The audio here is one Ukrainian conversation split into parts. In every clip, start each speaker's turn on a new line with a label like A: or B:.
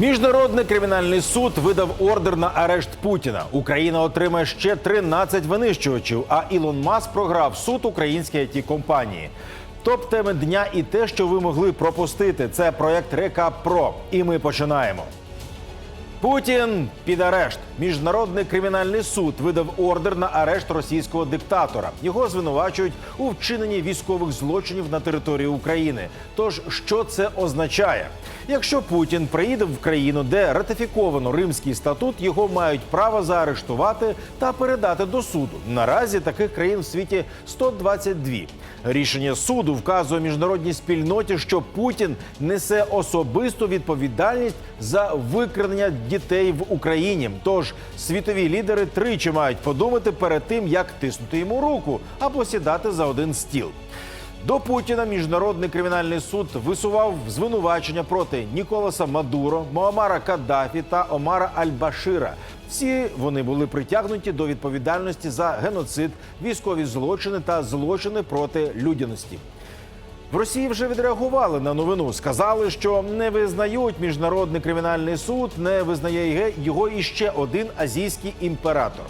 A: Міжнародний кримінальний суд видав ордер на арешт Путіна. Україна отримає ще 13 винищувачів. А Ілон Маск програв суд українській it компанії. Топ теми дня і те, що ви могли пропустити. Це проект Рекап Про. І ми починаємо. Путін під арешт. Міжнародний кримінальний суд видав ордер на арешт російського диктатора. Його звинувачують у вчиненні військових злочинів на території України. Тож що це означає? Якщо Путін приїде в країну, де ратифіковано Римський статут, його мають право заарештувати та передати до суду. Наразі таких країн в світі 122. Рішення суду вказує міжнародній спільноті, що Путін несе особисту відповідальність за викрадення дітей в Україні. Тож світові лідери тричі мають подумати перед тим, як тиснути йому руку або сідати за один стіл. До Путіна міжнародний кримінальний суд висував звинувачення проти Ніколаса Мадуро, Моамара Каддафі та Омара Аль-Башира. Всі вони були притягнуті до відповідальності за геноцид, військові злочини та злочини проти людяності. В Росії вже відреагували на новину. Сказали, що не визнають міжнародний кримінальний суд, не визнає його іще один азійський імператор.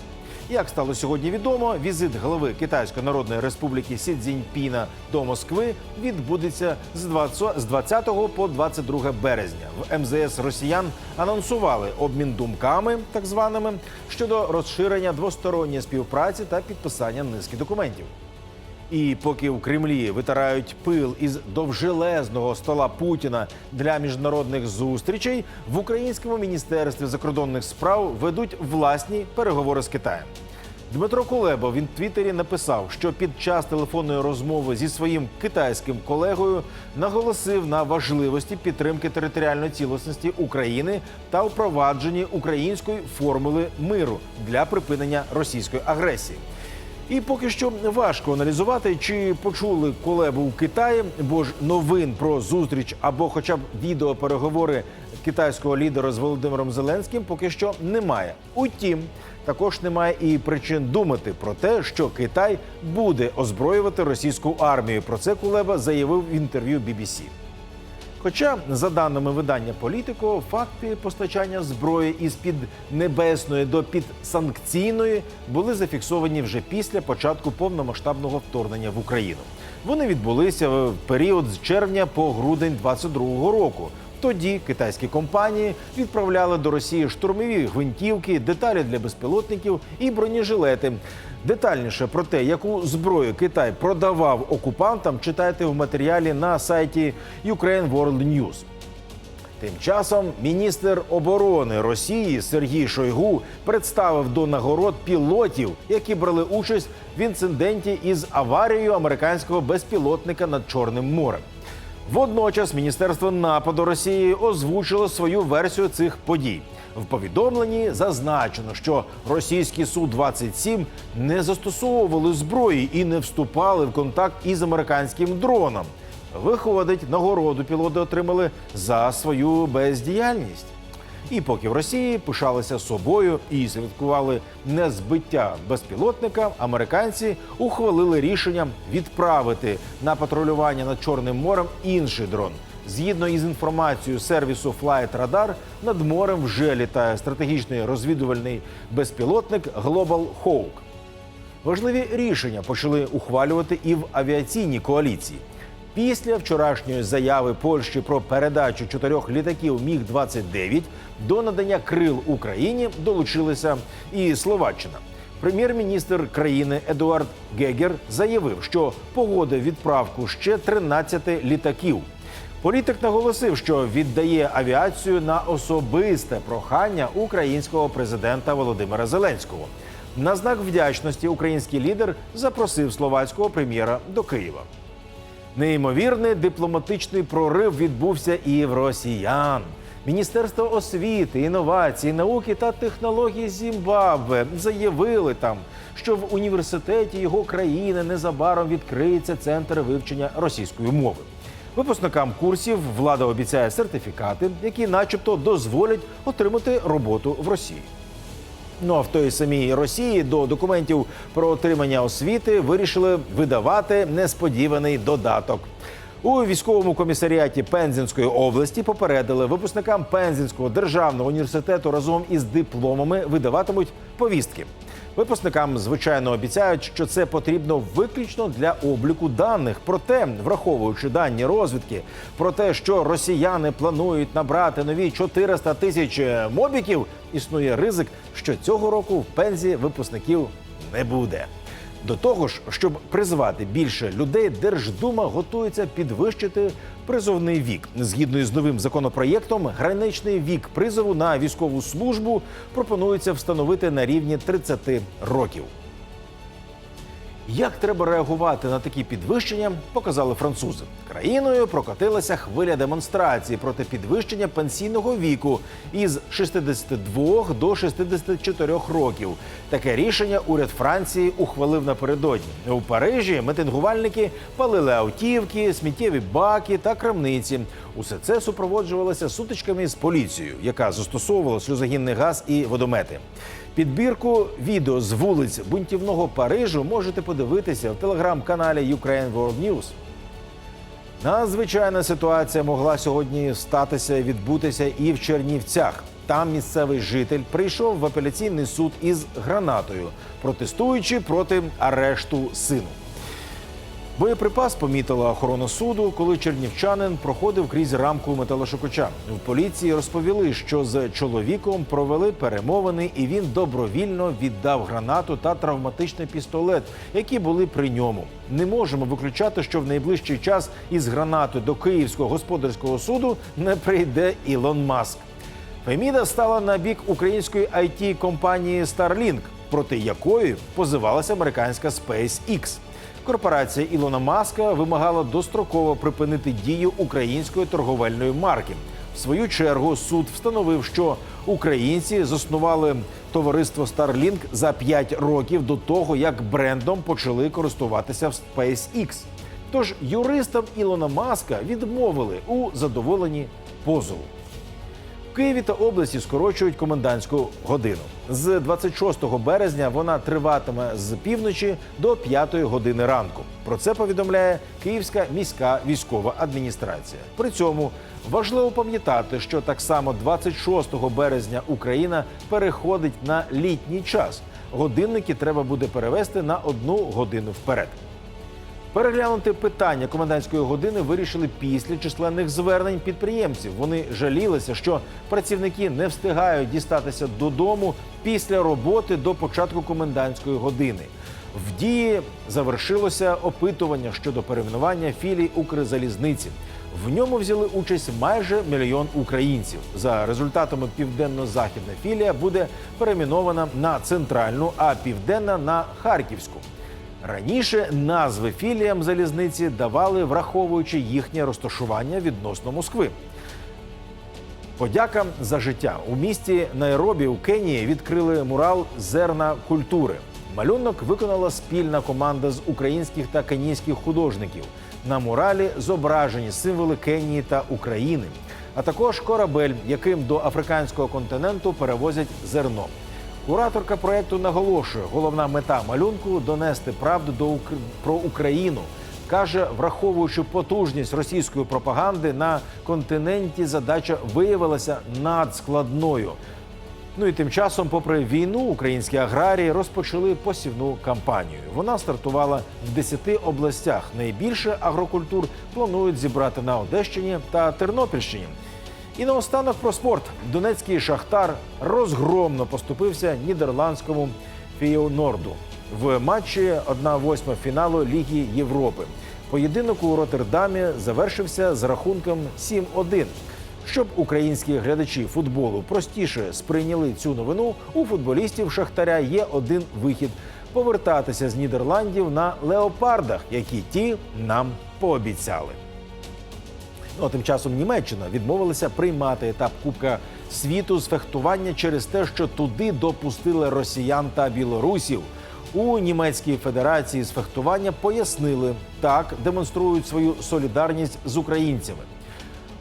A: Як стало сьогодні відомо, візит голови Китайської Народної Республіки Сі Цзіньпіна до Москви відбудеться з 20 з 20 по 22 березня. В МЗС Росіян анонсували обмін думками, так званими, щодо розширення двосторонньої співпраці та підписання низки документів. І поки в Кремлі витирають пил із довжелезного стола Путіна для міжнародних зустрічей, в українському міністерстві закордонних справ ведуть власні переговори з Китаєм. Дмитро Кулеба він Твіттері написав, що під час телефонної розмови зі своїм китайським колегою наголосив на важливості підтримки територіальної цілісності України та впровадженні української формули миру для припинення російської агресії. І поки що важко аналізувати, чи почули колебу у Китаї, бо ж новин про зустріч або, хоча б відеопереговори китайського лідера з Володимиром Зеленським, поки що немає. Утім, також немає і причин думати про те, що Китай буде озброювати російську армію. Про це Кулеба заявив в інтерв'ю BBC. Хоча, за даними видання Політико, факти постачання зброї із під небесної до підсанкційної були зафіксовані вже після початку повномасштабного вторгнення в Україну. Вони відбулися в період з червня по грудень 2022 року. Тоді китайські компанії відправляли до Росії штурмові гвинтівки, деталі для безпілотників і бронежилети. Детальніше про те, яку зброю Китай продавав окупантам, читайте в матеріалі на сайті Ukraine World News. Тим часом міністр оборони Росії Сергій Шойгу представив до нагород пілотів, які брали участь в інциденті із аварією американського безпілотника над Чорним морем. Водночас Міністерство нападу Росії озвучило свою версію цих подій. В повідомленні зазначено, що російські су 27 не застосовували зброї і не вступали в контакт із американським дроном. Виходить, нагороду пілоти отримали за свою бездіяльність. І поки в Росії пишалися собою і святкували незбиття безпілотника, американці ухвалили рішення відправити на патрулювання над Чорним морем інший дрон. Згідно із інформацією сервісу Flight Radar, над морем вже літає стратегічний розвідувальний безпілотник Global Hawk. Важливі рішення почали ухвалювати і в авіаційній коаліції. Після вчорашньої заяви Польщі про передачу чотирьох літаків Міг 29 до надання крил Україні долучилася і Словаччина. Прем'єр-міністр країни Едуард Гегер заявив, що погодив відправку ще 13 літаків. Політик наголосив, що віддає авіацію на особисте прохання українського президента Володимира Зеленського. На знак вдячності український лідер запросив словацького прем'єра до Києва. Неймовірний дипломатичний прорив відбувся і в росіян. Міністерство освіти, інновацій, науки та технологій Зімбабве заявили там, що в університеті його країни незабаром відкриється центр вивчення російської мови. Випускникам курсів влада обіцяє сертифікати, які, начебто, дозволять отримати роботу в Росії. Ну а в той самій Росії до документів про отримання освіти вирішили видавати несподіваний додаток. У військовому комісаріаті Пензенської області попередили випускникам Пензенського державного університету разом із дипломами видаватимуть повістки. Випускникам звичайно обіцяють, що це потрібно виключно для обліку даних. Проте, враховуючи дані розвідки про те, що росіяни планують набрати нові 400 тисяч е, мобіків, існує ризик, що цього року в пензі випускників не буде. До того ж, щоб призвати більше людей, Держдума готується підвищити призовний вік. Згідно із новим законопроєктом, граничний вік призову на військову службу пропонується встановити на рівні 30 років. Як треба реагувати на такі підвищення, показали французи. Країною прокотилася хвиля демонстрації проти підвищення пенсійного віку із 62 до 64 років. Таке рішення уряд Франції ухвалив напередодні. У Парижі митингувальники палили автівки, сміттєві баки та крамниці. Усе це супроводжувалося сутичками з поліцією, яка застосовувала сльозогінний газ і водомети. Підбірку відео з вулиць бунтівного Парижу можете подивитися в телеграм-каналі Ukraine World News. Надзвичайна ситуація могла сьогодні статися і відбутися і в Чернівцях. Там місцевий житель прийшов в апеляційний суд із гранатою, протестуючи проти арешту сину. Боєприпас помітила охорона суду, коли чернівчанин проходив крізь рамку металошукача. В поліції розповіли, що з чоловіком провели перемовини, і він добровільно віддав гранату та травматичний пістолет, які були при ньому. Не можемо виключати, що в найближчий час із гранатою до Київського господарського суду не прийде Ілон Маск. Феміда стала на бік української it компанії Starlink, проти якої позивалася американська SpaceX. Корпорація Ілона Маска вимагала достроково припинити дію української торговельної марки. В свою чергу суд встановив, що українці заснували товариство Starlink за 5 років до того, як брендом почали користуватися в SpaceX. Тож юристам Ілона Маска відмовили у задоволенні позову. Києві та області скорочують комендантську годину. З 26 березня вона триватиме з півночі до 5 години ранку. Про це повідомляє Київська міська військова адміністрація. При цьому важливо пам'ятати, що так само 26 березня Україна переходить на літній час. Годинники треба буде перевести на одну годину вперед. Переглянути питання комендантської години вирішили після численних звернень підприємців. Вони жалілися, що працівники не встигають дістатися додому після роботи до початку комендантської години. В дії завершилося опитування щодо перейменування філій Укрзалізниці. В ньому взяли участь майже мільйон українців. За результатами південно-західна філія буде перейменована на центральну, а південна на Харківську. Раніше назви філіям залізниці давали, враховуючи їхнє розташування відносно Москви. Подяка за життя у місті Найробі у Кенії відкрили мурал зерна культури. Малюнок виконала спільна команда з українських та кенійських художників. На муралі зображені символи Кенії та України, а також корабель, яким до африканського континенту перевозять зерно. Кураторка проекту наголошує, головна мета малюнку донести правду до Укр... про Україну. Каже, враховуючи потужність російської пропаганди на континенті, задача виявилася надскладною. Ну і тим часом, попри війну, українські аграрії розпочали посівну кампанію. Вона стартувала в 10 областях. Найбільше агрокультур планують зібрати на Одещині та Тернопільщині. І наостанок про спорт. Донецький шахтар розгромно поступився нідерландському Фіонорду в матчі 1-8 фіналу Ліги Європи. Поєдинок у Роттердамі завершився з рахунком 7-1. Щоб українські глядачі футболу простіше сприйняли цю новину, у футболістів Шахтаря є один вихід повертатися з Нідерландів на леопардах, які ті нам пообіцяли. Ну, тим часом Німеччина відмовилася приймати етап Кубка світу з фехтування через те, що туди допустили росіян та білорусів. У німецькій федерації з фехтування пояснили, так демонструють свою солідарність з українцями.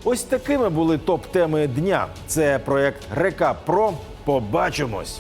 A: Ось такими були топ-теми дня. Це проект Река Про. Побачимось.